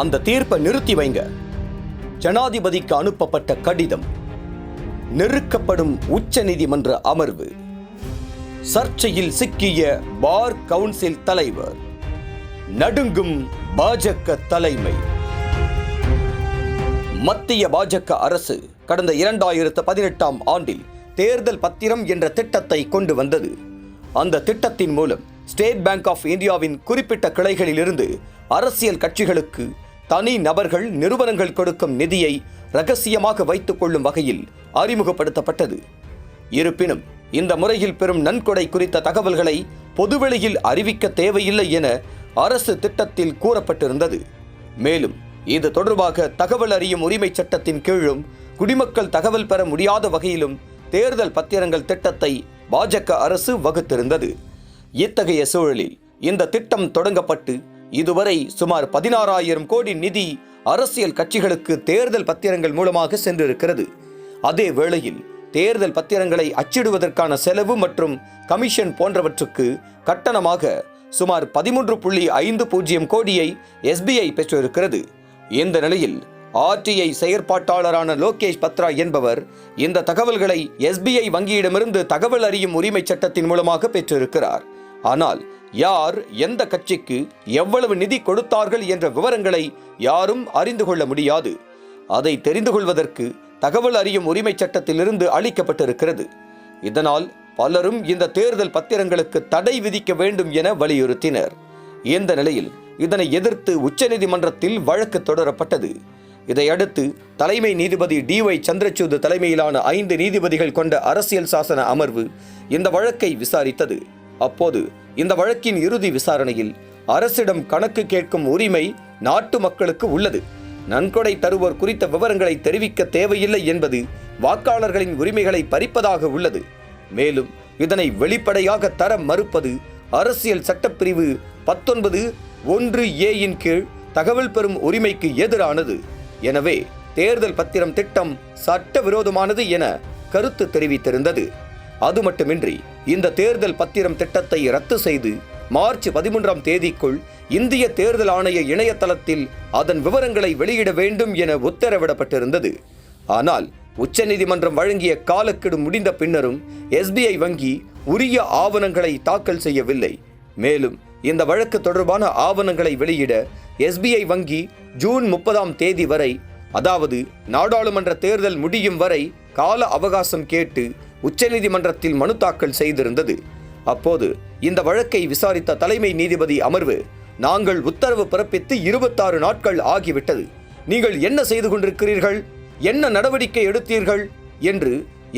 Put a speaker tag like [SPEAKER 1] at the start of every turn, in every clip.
[SPEAKER 1] அந்த தீர்ப்பை நிறுத்தி வைங்க. ஜனாதிபதிக்கு அனுப்பப்பட்ட கடிதம் நெருக்கப்படும் உச்ச நீதிமன்ற அமர்வு. சர்ச்சையில் சிக்கிய பார் கவுன்சில் தலைவர் நடுங்கும் பாஜக தலைமை. மத்திய பாஜக அரசு கடந்த இரண்டாயிரத்து பதினெட்டாம் ஆண்டில் தேர்தல் பத்திரம் என்ற திட்டத்தை கொண்டு வந்தது. அந்த திட்டத்தின் மூலம் ஸ்டேட் பேங்க் ஆஃப் இந்தியாவின் குறிப்பிட்ட கிளைகளிலிருந்து அரசியல் கட்சிகளுக்கு தனி நபர்கள் நிறுவனங்கள் கொடுக்கும் நிதியை ரகசியமாக வைத்துக் கொள்ளும் வகையில் அறிமுகப்படுத்தப்பட்டது. இருப்பினும் இந்த முறையில் பெறும் நன்கொடை குறித்த தகவல்களை பொதுவெளியில் அறிவிக்க தேவையில்லை என அரசு திட்டத்தில் கூறப்பட்டிருந்தது. மேலும் இது தொடர்பாக தகவல் அறியும் உரிமை சட்டத்தின் கீழும் குடிமக்கள் தகவல் பெற முடியாத வகையிலும் தேர்தல் பத்திரங்கள் திட்டத்தை பாஜக அரசு வகுத்திருந்தது. இத்தகைய சூழலில் இந்த திட்டம் தொடங்கப்பட்டு இதுவரை சுமார் பதினாறாயிரம் கோடி நிதி அரசியல் கட்சிகளுக்கு தேர்தல் பத்திரங்கள் மூலமாக சென்றிருக்கிறது. அதே வேளையில் தேர்தல் பத்திரங்களை அச்சிடுவதற்கான செலவு மற்றும் கமிஷன் போன்றவற்றுக்கு கட்டணமாக சுமார் பதிமூன்று புள்ளி ஐந்து பூஜ்ஜியம் கோடியை எஸ்பிஐ பெற்றிருக்கிறது. இந்த நிலையில் ஆர்டிஐ செயற்பாட்டாளரான லோகேஷ் பத்ரா என்பவர் இந்த தகவல்களை எஸ்பிஐ வங்கியிடமிருந்து தகவல் அறியும் உரிமை சட்டத்தின் மூலமாக பெற்றிருக்கிறார். ஆனால் யார் எந்த கட்சிக்கு எவ்வளவு நிதி கொடுத்தார்கள் என்ற விவரங்களை யாரும் அறிந்து கொள்ள முடியாது. அதை தெரிந்து கொள்வதற்கு தகவல் அறியும் உரிமை சட்டத்திலிருந்து அளிக்கப்பட்டிருக்கிறது. இதனால் பலரும் இந்த தேர்தல் பத்திரங்களுக்கு தடை விதிக்க வேண்டும் என வலியுறுத்தினர். இந்த நிலையில் இதனை எதிர்த்து உச்சநீதிமன்றத்தில் வழக்கு தொடரப்பட்டது. இதையடுத்து தலைமை நீதிபதி டி ஒய் சந்திரசூட் தலைமையிலான ஐந்து நீதிபதிகள் கொண்ட அரசியல் சாசன அமர்வு இந்த வழக்கை விசாரித்தது. அப்போது இந்த வழக்கின் இறுதி விசாரணையில் அரசிடம் கணக்கு கேட்கும் உரிமை நாட்டு மக்களுக்கு உள்ளது. நன்கொடை தருவோர் குறித்த விவரங்களை தெரிவிக்க தேவையில்லை என்பது வாக்காளர்களின் உரிமைகளை பறிப்பதாக உள்ளது. மேலும் இதனை வெளிப்படையாக தர மறுப்பது அரசியல் சட்டப்பிரிவு பத்தொன்பது ஒன்று ஏயின் கீழ் தகவல் பெறும் உரிமைக்கு எதிரானது. எனவே தேர்தல் பத்திரம் திட்டம் சட்டவிரோதமானது என கருத்து தெரிவித்திருந்தது. அது மட்டுமின்றி இந்த தேர்தல் பத்திரம் திட்டத்தை ரத்து செய்து மார்ச் பதிமூன்றாம் தேதிக்குள் இந்திய தேர்தல் ஆணைய இணையதளத்தில் அதன் விவரங்களை வெளியிட வேண்டும் என உத்தரவிடப்பட்டிருந்தது. ஆனால் உச்சநீதிமன்றம் வழங்கிய காலக்கெடு முடிந்த பின்னரும் எஸ்பிஐ வங்கி உரிய ஆவணங்களை தாக்கல் செய்யவில்லை. மேலும் இந்த வழக்கு தொடர்பான ஆவணங்களை வெளியிட எஸ்பிஐ வங்கி ஜூன் முப்பதாம் தேதி வரை அதாவது நாடாளுமன்ற தேர்தல் முடியும் வரை கால அவகாசம் கேட்டு உச்சநீதிமன்றத்தில் மனு தாக்கல் செய்திருந்தது. அப்போது இந்த வழக்கை விசாரித்த தலைமை நீதிபதி அமர்வு நாங்கள் உத்தரவு பிறப்பித்து இருபத்தாறு நாட்கள் ஆகிவிட்டது. நீங்கள் என்ன செய்து கொண்டிருக்கிறீர்கள்? என்ன நடவடிக்கை எடுத்தீர்கள்? என்று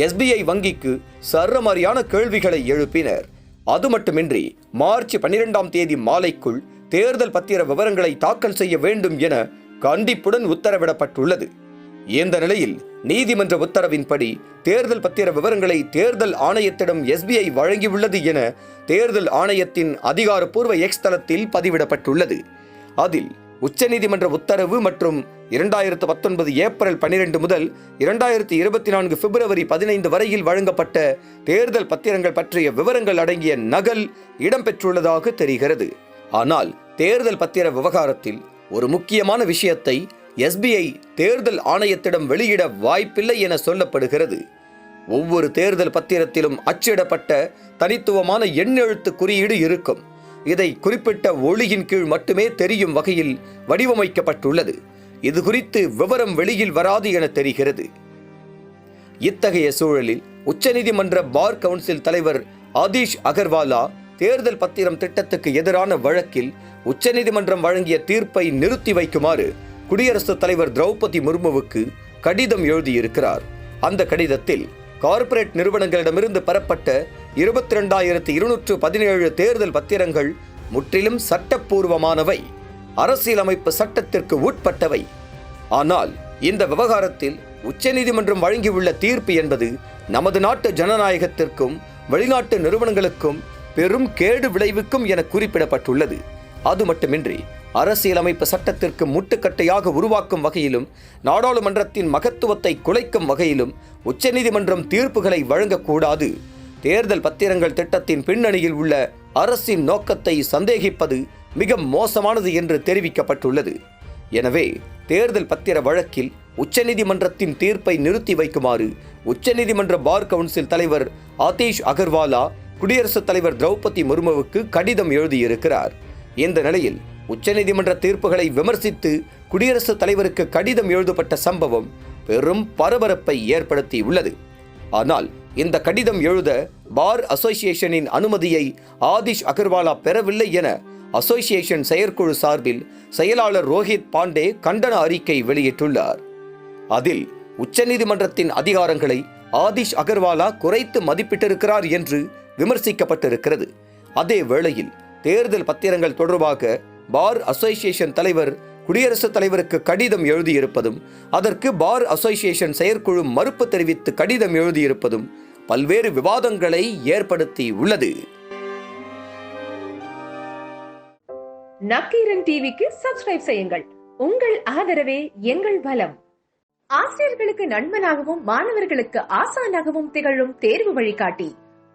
[SPEAKER 1] எஸ்பிஐ வங்கிக்கு சர்ரமாரியான கேள்விகளை எழுப்பினர். அது மட்டுமின்றி மார்ச் பன்னிரெண்டாம் தேதி மாலைக்குள் தேர்தல் பத்திர விவரங்களை தாக்கல் செய்ய வேண்டும் என கண்டிப்புடன் உத்தரவிடப்பட்டுள்ளது. இந்த நிலையில் நீதிமன்ற உத்தரவின்படி தேர்தல் பத்திர விவரங்களை தேர்தல் ஆணையத்திடம் எஸ்பிஐ வழங்கியுள்ளது என தேர்தல் ஆணையத்தின் அதிகாரப்பூர்வ எக்ஸ் தளத்தில் பதிவிடப்பட்டுள்ளது. அதில் உச்சநீதிமன்ற உத்தரவு மற்றும் இரண்டாயிரத்து பத்தொன்பது ஏப்ரல் பனிரெண்டு முதல் இரண்டாயிரத்து இருபத்தி நான்கு பிப்ரவரி பதினைந்து வரையில் வழங்கப்பட்ட தேர்தல் பத்திரங்கள் பற்றிய விவரங்கள் அடங்கிய நகல் இடம்பெற்றுள்ளதாக தெரிகிறது. ஆனால் தேர்தல் பத்திர விவகாரத்தில் ஒரு முக்கியமான விஷயத்தை எஸ்பிஐ தேர்தல் ஆணையத்திடம் வெளியிட வாய்ப்பில்லை என சொல்லப்படுகிறது. ஒவ்வொரு தேர்தல் பத்திரத்திலும் அச்சிடப்பட்ட தனித்துவமான எண்ணெழுத்து குறியீடு இருக்கும். இதை குறிப்பிட்ட ஒளியின் கீழ் மட்டுமே தெரியும் வகையில் வடிவமைக்கப்பட்டுள்ளது. இது குறித்து விவரம் வெளியில் வராது என தெரிகிறது. இத்தகைய சூழலில் உச்சநீதிமன்ற பார் கவுன்சில் தலைவர் ஆதீஷ் அகர்வாலா தேர்தல் பத்திரம் திட்டத்துக்கு எதிரான வழக்கில் உச்சநீதிமன்றம் வழங்கிய தீர்ப்பை நிறுத்தி வைக்குமாறு குடியரசுத் தலைவர் திரௌபதி முர்முவுக்கு கடிதம் எழுதியிருக்கிறார். அந்த கடிதத்தில் கார்ப்பரேட் நிறுவனங்களிடமிருந்து பெறப்பட்ட இருபத்தி ரெண்டாயிரத்தி இருநூற்று பதினேழு தேர்தல் பத்திரங்கள் முற்றிலும் சட்டப்பூர்வமானவை. அரசியலமைப்பு சட்டத்திற்கு உட்பட்டவை. ஆனால் இந்த விவகாரத்தில் உச்சநீதிமன்றம் வழங்கியுள்ள தீர்ப்பு என்பது நமது நாட்டு ஜனநாயகத்திற்கும் வெளிநாட்டு நிறுவனங்களுக்கும் பெரும் கேடு விளைவிக்கும் என குறிப்பிடப்பட்டுள்ளது. அது மட்டுமின்றி அரசியலமைப்பு சட்டத்திற்கு முட்டுக்கட்டையாக உருவாக்கும் வகையிலும் நாடாளுமன்றத்தின் மகத்துவத்தை குலைக்கும் வகையிலும் உச்சநீதிமன்றம் தீர்ப்புகளை வழங்கக்கூடாது. தேர்தல் பத்திரங்கள் திட்டத்தின் பின்னணியில் உள்ள அரசின் நோக்கத்தை சந்தேகிப்பது மிக மோசமானது என்று தெரிவிக்கப்பட்டுள்ளது. எனவே தேர்தல் பத்திர வழக்கில் உச்சநீதிமன்றத்தின் தீர்ப்பை நிறுத்தி வைக்குமாறு உச்சநீதிமன்ற பார் கவுன்சில் தலைவர் ஆதீஷ் அகர்வாலா குடியரசுத் தலைவர் திரௌபதி முர்முவுக்கு கடிதம் எழுதியிருக்கிறார். இந்த நிலையில் உச்சநீதிமன்ற தீர்ப்புகளை விமர்சித்து குடியரசுத் தலைவருக்கு கடிதம் எழுதப்பட்ட சம்பவம் பெரும் பரபரப்பை ஏற்படுத்தி உள்ளது ஆனால் இந்த கடிதம் எழுத பார் அசோசியேஷனின் அனுமதியை ஆதிஷ் அகர்வாலா பெறவில்லை என அசோசியேஷன் செயற்குழு சார்பில் செயலாளர் ரோஹித் பாண்டே கண்டன அறிக்கை வெளியிட்டுள்ளார். அதில் உச்சநீதிமன்றத்தின் அதிகாரங்களை ஆதிஷ் அகர்வாலா குறைத்து மதிப்பிட்டிருக்கிறார் என்று விமர்சிக்கப்பட்டிருக்கிறது. அதே வேளையில் தேர்தல் பத்திரங்கள் தொடர்பாக பார் அசோசியேஷன் தலைவர் குடியரசுத் தலைவருக்கு கடிதம் எழுதியிருப்பதும் அதற்கு பார் அசோசியேஷன் செயற்குழு மறுப்பு தெரிவித்து கடிதம் எழுதியிருப்பதும் பல்வேறு விவாதங்களை ஏற்படுத்தி உள்ளது.
[SPEAKER 2] நக்கீரன் டிவிக்கு சப்ஸ்கிரைப் செய்யுங்கள். உங்கள் ஆதரவே எங்கள் பலம் ஆசிரியர்களுக்கு நண்பனாகவும் மாணவர்களுக்கு ஆசானாகவும் திகழும் தேர்வு வழிகாட்டி.